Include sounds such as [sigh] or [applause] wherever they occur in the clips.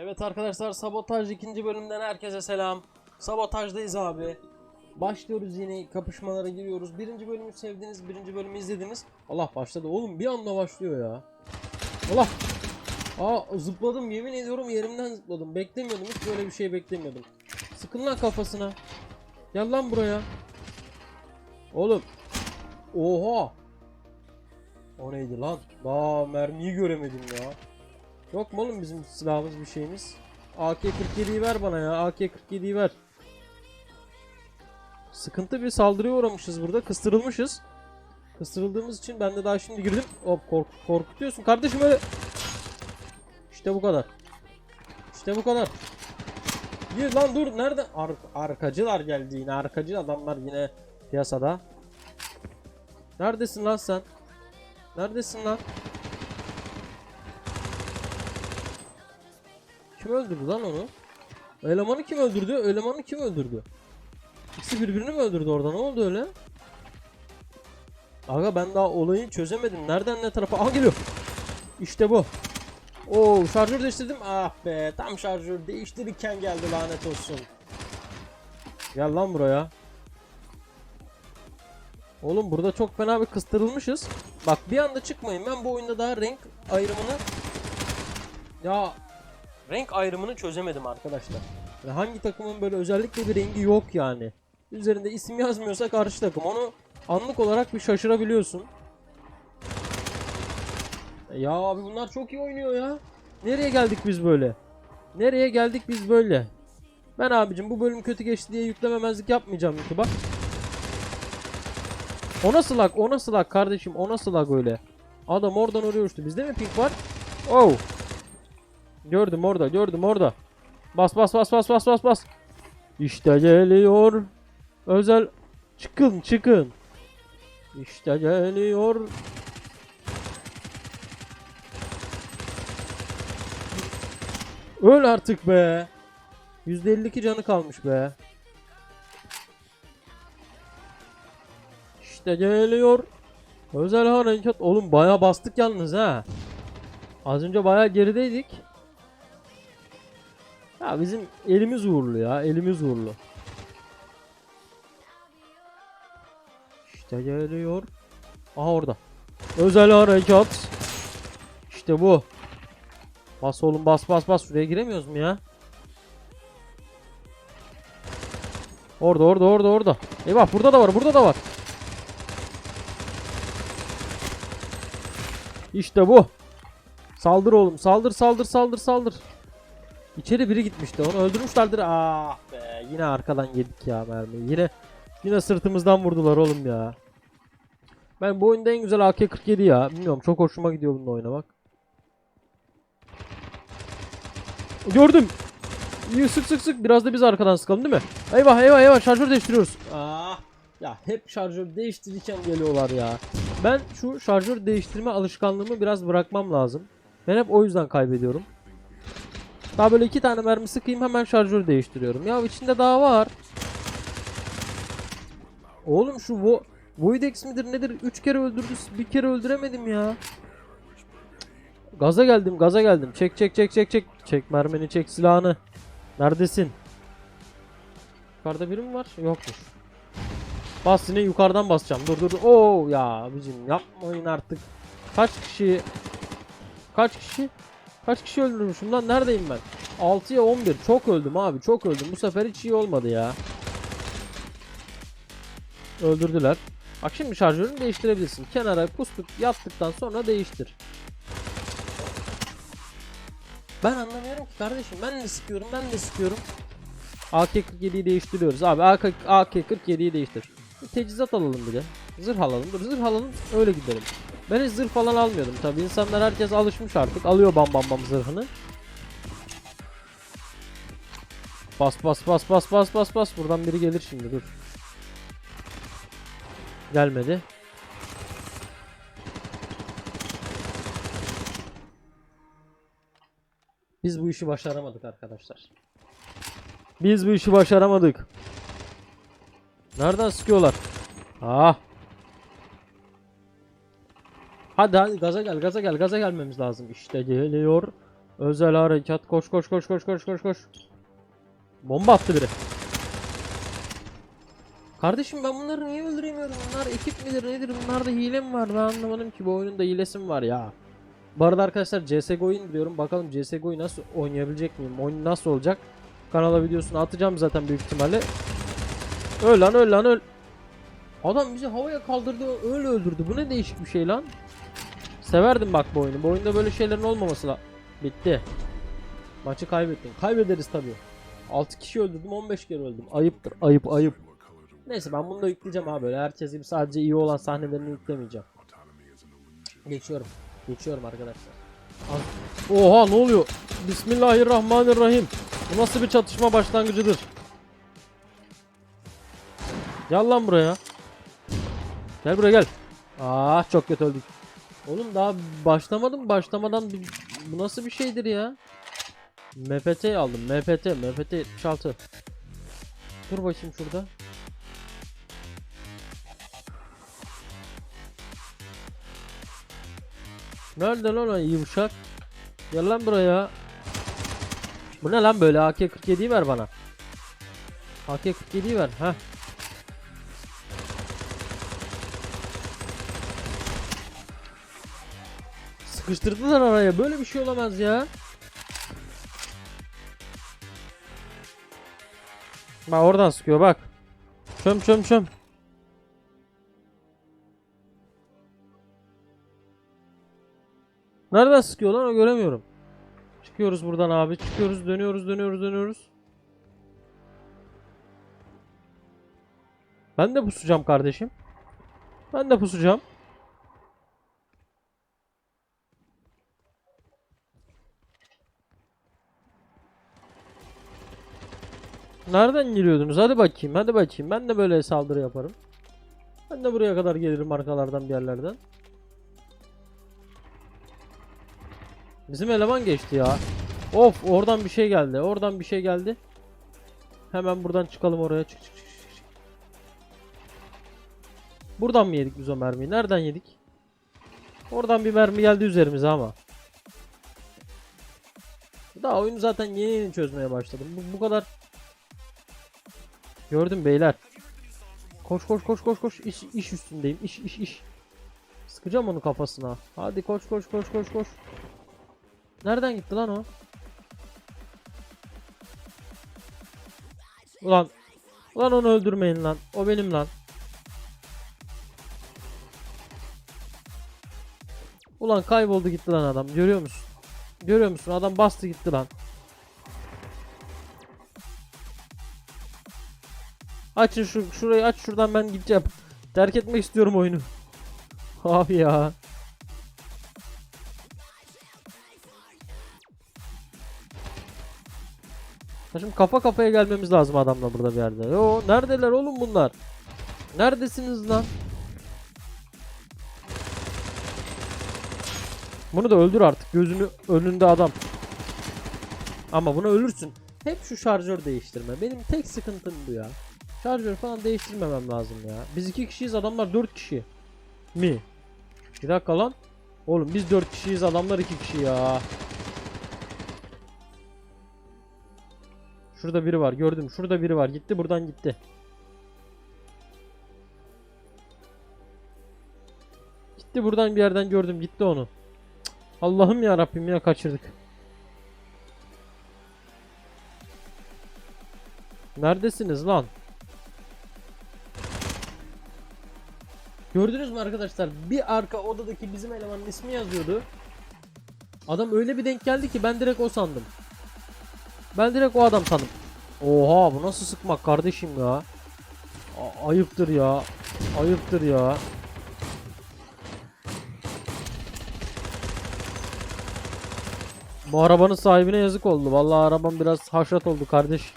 Evet arkadaşlar Sabotaj ikinci bölümden herkese selam. Sabotajdayız abi. Başlıyoruz yine kapışmalara giriyoruz. Birinci bölümü sevdiniz, birinci bölümü izlediniz. Allah başladı oğlum bir anda başlıyor ya. Allah. Aa zıpladım yemin ediyorum yerimden zıpladım. Beklemiyordum hiç böyle bir şey beklemiyordum. Sıkın lan kafasına. Gel lan buraya. Oğlum. Oha. O neydi lan? Daha mermiyi göremedim ya. Yok mu oğlum bizim silahımız bir şeyimiz? AK-47'yi ver bana ya. AK-47'yi ver. Sıkıntı bir saldırıya uğramışız burada. Kıstırılmışız. Kıstırıldığımız için ben de daha şimdi girdim. Hop kork korkutuyorsun kardeşim öyle. İşte bu kadar. İşte bu kadar. Gir lan dur. Nerede? Ar arkacılar geldi yine. Arkacı adamlar yine piyasada. Neredesin lan sen? Neredesin lan? Kim öldürdü lan onu? Elemanı kim öldürdü? Elemanı kim öldürdü? İkisi birbirini mi öldürdü orada? Ne oldu öyle? Aga ben daha olayı çözemedim. Nereden ne tarafa? Aha geliyor. İşte bu. Oo şarjör değiştirdim. Ah be tam şarjör değiştirirken geldi lanet olsun. Gel lan buraya. Oğlum burada çok fena bir kıstırılmışız. Bak bir anda çıkmayın. Ben bu oyunda daha renk ayrımını ya renk ayrımını çözemedim arkadaşlar. Ve hangi takımın böyle özellikle bir rengi yok yani. Üzerinde isim yazmıyorsa karşı takım onu anlık olarak bir şaşırabiliyorsun. Ya abi bunlar çok iyi oynuyor ya. Nereye geldik biz böyle? Nereye geldik biz böyle? Ben abicim bu bölüm kötü geçti diye yüklememezlik yapmayacağım YouTube'a. O nasıl lag? O nasıl lag kardeşim? O nasıl lag öyle? Adam oradan oraya uçtu. Bizde mi pink var? Oh. Gördüm orada, gördüm orada. Bas bas bas bas bas bas bas. İşte geliyor. Özel çıkın çıkın. İşte geliyor. Öl artık be. %52 canı kalmış be. İşte geliyor. Özel harekat. Oğlum baya bastık yalnız ha. Az önce baya gerideydik. Ya bizim elimiz uğurlu ya. Elimiz uğurlu. İşte geliyor. Aha orada. Özel harekat. İşte bu. Bas oğlum bas bas bas. Şuraya giremiyoruz mu ya? Orada orada orada orada. Eyvah burada da var burada da var. İşte bu. Saldır oğlum. Saldır saldır saldır saldır. İçeri biri gitmişti. Onu öldürmüşlerdir. Ah be. Yine arkadan yedik ya mermiyi. Yine yine sırtımızdan vurdular oğlum ya. Ben bu oyunda en güzel AK-47 ya. Bilmiyorum çok hoşuma gidiyor bununla oynamak. Gördüm. İyi sık sık sık. Biraz da biz arkadan sıkalım değil mi? Eyvah eyvah eyvah şarjör değiştiriyoruz. Ah. Ya hep şarjör değiştirirken geliyorlar ya. Ben şu şarjör değiştirme alışkanlığımı biraz bırakmam lazım. Ben hep o yüzden kaybediyorum. Daha böyle iki tane mermi sıkayım hemen şarjör değiştiriyorum. Ya içinde daha var. Oğlum şu Vo Voidex midir nedir? Üç kere öldürdü. Bir kere öldüremedim ya. Gaza geldim gaza geldim. Çek çek çek çek çek. Çek mermini çek silahını. Neredesin? Yukarıda biri mi var? Yokmuş. Bas yine yukarıdan basacağım. Dur dur. dur. Oo ya abicim yapmayın artık. Kaç kişi Kaç kişi? Kaç kişi öldürmüşüm lan? Neredeyim ben? 6'ya 11. Çok öldüm abi. Çok öldüm. Bu sefer hiç iyi olmadı ya. Öldürdüler. Bak şimdi şarjörünü değiştirebilirsin. Kenara pustuk yattıktan sonra değiştir. Ben anlamıyorum ki kardeşim. Ben de sıkıyorum. Ben de sıkıyorum. AK-47'yi değiştiriyoruz abi. AK-47'yi değiştir. Bir teçhizat alalım bir de. Zırh alalım. Dur zırh alalım. Öyle gidelim. Ben hiç zırh falan almıyordum tabi. İnsanlar herkes alışmış artık. Alıyor bam bam bam zırhını. Bas bas bas bas bas bas bas. Buradan biri gelir şimdi dur. Gelmedi. Biz bu işi başaramadık arkadaşlar. Biz bu işi başaramadık. Nereden sıkıyorlar? Ah. Hadi hadi gaza gel gaza gel gaza gelmemiz lazım. İşte geliyor. Özel harekat. Koş koş koş koş koş koş koş. Bomba attı biri. Kardeşim ben bunları niye öldüremiyorum? Bunlar ekip midir nedir? Bunlarda hile mi var? Ben anlamadım ki bu oyunun da hilesi mi var ya? Bu arada arkadaşlar CSGO'yu indiriyorum. Bakalım CSGO'yu nasıl oynayabilecek miyim? Oyun nasıl olacak? Kanala videosunu atacağım zaten büyük ihtimalle. Öl lan öl lan öl. Adam bizi havaya kaldırdı öyle öldürdü. Bu ne değişik bir şey lan. Severdim bak bu oyunu. Bu oyunda böyle şeylerin olmaması la. Bitti. Maçı kaybettin. Kaybederiz tabii. 6 kişi öldürdüm 15 kere öldüm. Ayıptır ayıp ayıp. Neyse ben bunu da yükleyeceğim abi böyle. Herkes gibi sadece iyi olan sahnelerini yüklemeyeceğim. Geçiyorum. Geçiyorum arkadaşlar. Oha ne oluyor? Bismillahirrahmanirrahim. Bu nasıl bir çatışma başlangıcıdır? Gel lan buraya. Gel buraya gel. Aa çok kötü öldük. Oğlum daha başlamadım. Başlamadan bir- bu nasıl bir şeydir ya? MPT aldım. MPT, MPT 76. Dur bakayım şurada. Nerede lan o yumuşak? Gel lan buraya. Bu ne lan böyle? AK-47'yi ver bana. AK-47'yi ver. Heh. Sıkıştırdılar araya. Böyle bir şey olamaz ya. Bak oradan sıkıyor bak. Çöm çöm çöm. Nereden sıkıyor lan göremiyorum. Çıkıyoruz buradan abi. Çıkıyoruz dönüyoruz dönüyoruz dönüyoruz. Ben de pusacağım kardeşim. Ben de pusacağım. Nereden giriyordunuz? Hadi bakayım, hadi bakayım. Ben de böyle saldırı yaparım. Ben de buraya kadar gelirim arkalardan bir yerlerden. Bizim eleman geçti ya. Of, oradan bir şey geldi. Oradan bir şey geldi. Hemen buradan çıkalım oraya. Çık çık çık. Buradan mı yedik biz o mermiyi? Nereden yedik? Oradan bir mermi geldi üzerimize ama. Daha oyunu zaten yeni yeni çözmeye başladım. Bu, bu kadar Gördüm beyler. Koş koş koş koş koş. İş, iş üstündeyim. İş iş iş. Sıkacağım onu kafasına. Hadi koş koş koş koş koş. Nereden gitti lan o? Ulan. Ulan onu öldürmeyin lan. O benim lan. Ulan kayboldu gitti lan adam. Görüyor musun? Görüyor musun? Adam bastı gitti lan. Açın şu şurayı aç şuradan ben gideceğim. Terk etmek istiyorum oyunu. [laughs] Abi ya. Ya Şimdi kafa kafaya gelmemiz lazım adamla burada bir yerde. Yo neredeler oğlum bunlar? Neredesiniz lan? Bunu da öldür artık. Gözünü önünde adam. Ama bunu ölürsün. Hep şu şarjör değiştirme. Benim tek sıkıntım bu ya. Şarjör falan değiştirmemem lazım ya. Biz iki kişiyiz adamlar dört kişi. Mi? Bir dakika lan. Oğlum biz dört kişiyiz adamlar iki kişi ya. Şurada biri var gördüm. Şurada biri var. Gitti buradan gitti. Gitti buradan bir yerden gördüm. Gitti onu. Allah'ım ya Rabbim ya kaçırdık. Neredesiniz lan? Gördünüz mü arkadaşlar? Bir arka odadaki bizim elemanın ismi yazıyordu. Adam öyle bir denk geldi ki ben direkt o sandım. Ben direkt o adam sandım. Oha bu nasıl sıkmak kardeşim ya? A- ayıptır ya. Ayıptır ya. Bu arabanın sahibine yazık oldu. Vallahi arabam biraz haşat oldu kardeş.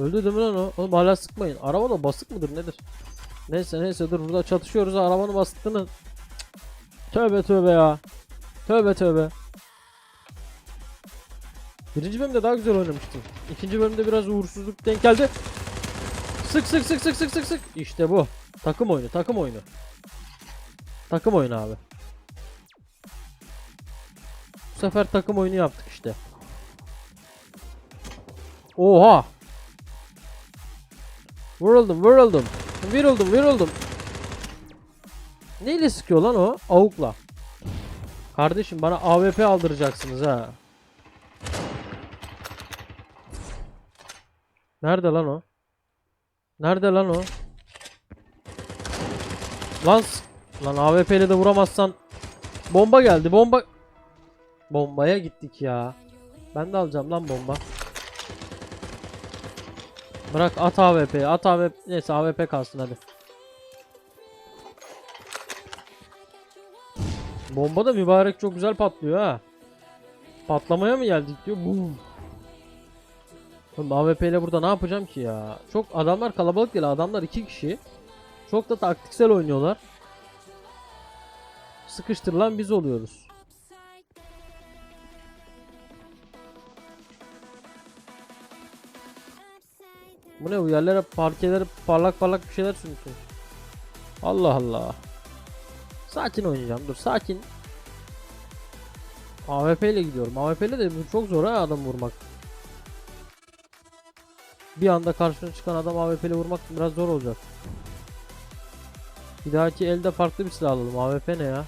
Öldü değil mi lan o? Oğlum hala sıkmayın. Araba da basık mıdır nedir? Neyse neyse dur burada çatışıyoruz arabanın basıttığını. Cık. Tövbe tövbe ya. Tövbe tövbe. Birinci bölümde daha güzel oynamıştım. İkinci bölümde biraz uğursuzluk denk geldi. Sık sık sık sık sık sık sık. İşte bu. Takım oyunu takım oyunu. Takım oyunu abi. Bu sefer takım oyunu yaptık işte. Oha. Vuruldum vuruldum. Vuruldum vuruldum. Neyle sıkıyor lan o? Avukla. Kardeşim bana AWP aldıracaksınız ha. Nerede lan o? Nerede lan o? Lan lan AWP ile de vuramazsan bomba geldi. Bomba Bombaya gittik ya. Ben de alacağım lan bomba. Bırak at AWP'yi. At AWP. Neyse AWP kalsın hadi. Bomba da mübarek çok güzel patlıyor ha. Patlamaya mı geldik diyor. Boom. Oğlum AWP ile burada ne yapacağım ki ya? Çok adamlar kalabalık değil. Adamlar iki kişi. Çok da taktiksel oynuyorlar. Sıkıştırılan biz oluyoruz. Bu ne bu yerlere parkelere parlak parlak bir şeyler sürmüşsün. Allah Allah. Sakin oynayacağım dur sakin. AWP ile gidiyorum. AWP ile de çok zor ha adam vurmak. Bir anda karşına çıkan adam AWP ile vurmak biraz zor olacak. Bir dahaki elde farklı bir silah alalım. AWP ne ya?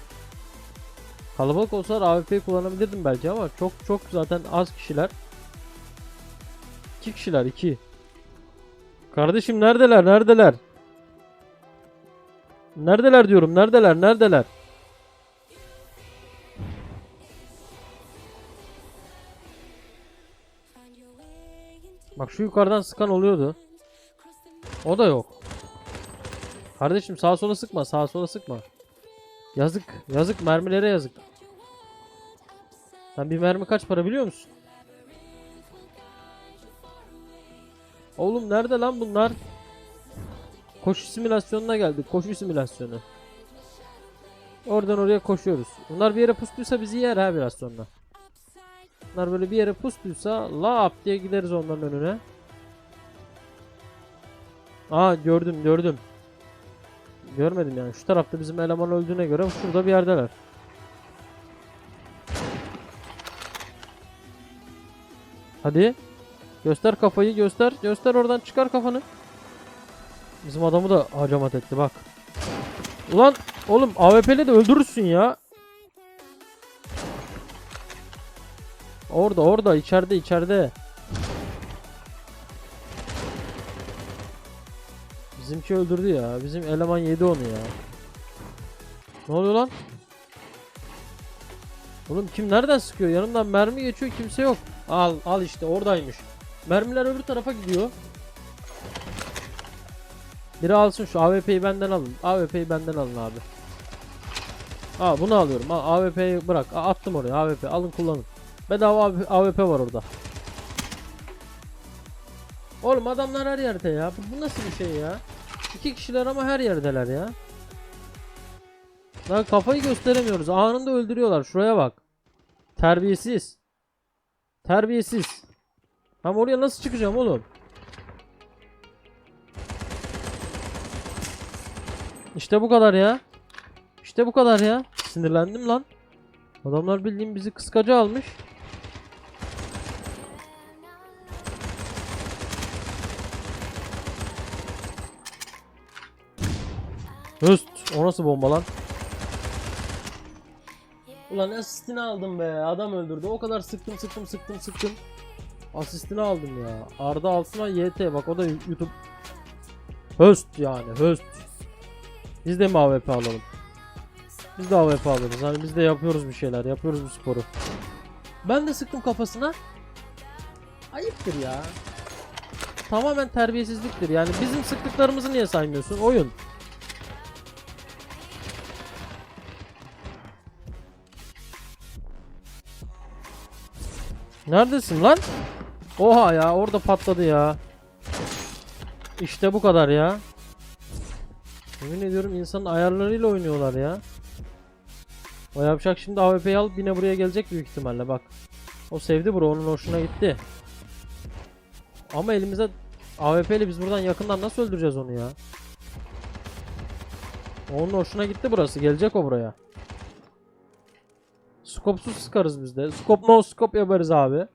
Kalabalık olsalar AWP kullanabilirdim belki ama çok çok zaten az kişiler. 2 kişiler 2. Kardeşim neredeler? Neredeler? Neredeler diyorum. Neredeler? Neredeler? Bak şu yukarıdan sıkan oluyordu. O da yok. Kardeşim sağa sola sıkma. Sağa sola sıkma. Yazık. Yazık. Mermilere yazık. Sen bir mermi kaç para biliyor musun? Oğlum nerede lan bunlar? Koşu simülasyonuna geldik. Koşu simülasyonu. Oradan oraya koşuyoruz. Bunlar bir yere pustuysa bizi yer ha biraz sonra. Bunlar böyle bir yere pustuysa lap diye gideriz onların önüne. Aa gördüm gördüm. Görmedim yani. Şu tarafta bizim eleman öldüğüne göre şurada bir yerdeler. Hadi. Göster kafayı göster. Göster oradan çıkar kafanı. Bizim adamı da hacamat etti bak. Ulan oğlum AWP'le de öldürürsün ya. Orada orada içeride içeride. Bizimki öldürdü ya. Bizim eleman yedi onu ya. Ne oluyor lan? Oğlum kim nereden sıkıyor? Yanımdan mermi geçiyor kimse yok. Al al işte oradaymış. Mermiler öbür tarafa gidiyor. Biri alsın şu AWP'yi benden alın. AWP'yi benden alın abi. Aa bunu alıyorum. Al, AWP'yi bırak. Aa, attım oraya AWP. Alın kullanın. Bedava AWP var orada. Oğlum adamlar her yerde ya. Bu, bu nasıl bir şey ya? İki kişiler ama her yerdeler ya. Lan kafayı gösteremiyoruz. Anında öldürüyorlar. Şuraya bak. Terbiyesiz. Terbiyesiz. Tam oraya nasıl çıkacağım oğlum? İşte bu kadar ya. İşte bu kadar ya. Sinirlendim lan. Adamlar bildiğim bizi kıskaca almış. Höst. O nasıl bomba lan? Ulan asistini aldım be. Adam öldürdü. O kadar sıktım sıktım sıktım sıktım. Asistini aldım ya. Arda Altın'a YT. Bak o da YouTube. Höst yani. Höst. Biz de mi AWP alalım? Biz de AWP alırız. Hani biz de yapıyoruz bir şeyler. Yapıyoruz bu sporu. Ben de sıktım kafasına. Ayıptır ya. Tamamen terbiyesizliktir. Yani bizim sıktıklarımızı niye saymıyorsun? Oyun. Neredesin lan? Oha ya orada patladı ya. İşte bu kadar ya. Yemin ediyorum insanın ayarlarıyla oynuyorlar ya. O yapacak şimdi AWP'yi alıp yine buraya gelecek büyük ihtimalle bak. O sevdi bro onun hoşuna gitti. Ama elimize AWP ile biz buradan yakından nasıl öldüreceğiz onu ya? Onun hoşuna gitti burası. Gelecek o buraya. Skopsuz sıkarız biz de. Skop no skop yaparız abi.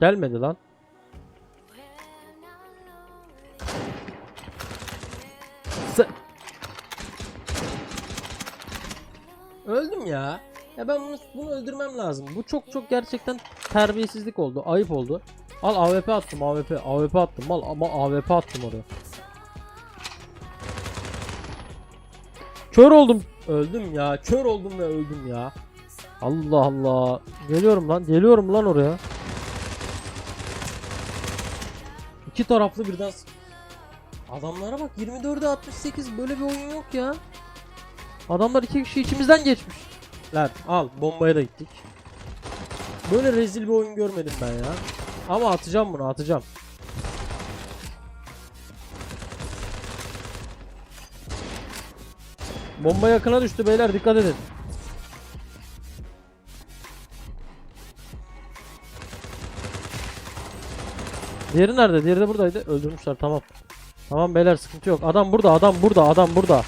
Gelmedi lan. Öldüm ya. Ya ben bunu, bunu öldürmem lazım. Bu çok çok gerçekten terbiyesizlik oldu. Ayıp oldu. Al AWP attım AWP. AWP attım. Al ama AWP attım oraya. Kör oldum. Öldüm ya. Kör oldum ve öldüm ya. Allah Allah. Geliyorum lan. Geliyorum lan oraya. İki taraflı birden Adamlara bak 24'e 68 böyle bir oyun yok ya. Adamlar iki kişi içimizden geçmişler. Al bombaya da gittik. Böyle rezil bir oyun görmedim ben ya. Ama atacağım bunu atacağım. Bomba yakına düştü beyler dikkat edin. Diğeri nerede? Diğeri de buradaydı. Öldürmüşler tamam. Tamam beyler sıkıntı yok. Adam burada, adam burada, adam burada.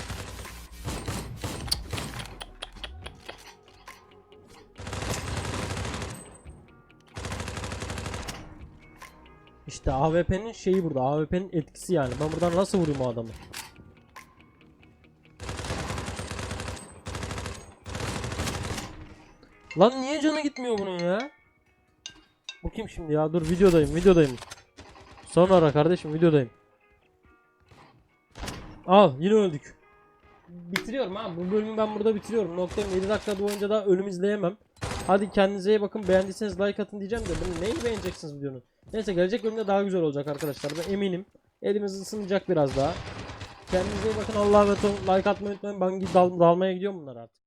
İşte AWP'nin şeyi burada. AWP'nin etkisi yani. Ben buradan nasıl vurayım o adamı? Lan niye canı gitmiyor bunun ya? Kim şimdi ya? Dur videodayım, videodayım. Sonra ara kardeşim, videodayım. Al, yine öldük. Bitiriyorum ha. Bu bölümü ben burada bitiriyorum. Noktayım 7 dakika boyunca daha ölüm izleyemem. Hadi kendinize iyi bakın. Beğendiyseniz like atın diyeceğim de bunu neyi beğeneceksiniz videonun? Neyse gelecek bölümde daha güzel olacak arkadaşlar. Ben eminim. Elimiz ısınacak biraz daha. Kendinize iyi bakın. Allah'a emanet olun. Like atmayı unutmayın. Ben dal dalmaya gidiyorum bunlar artık.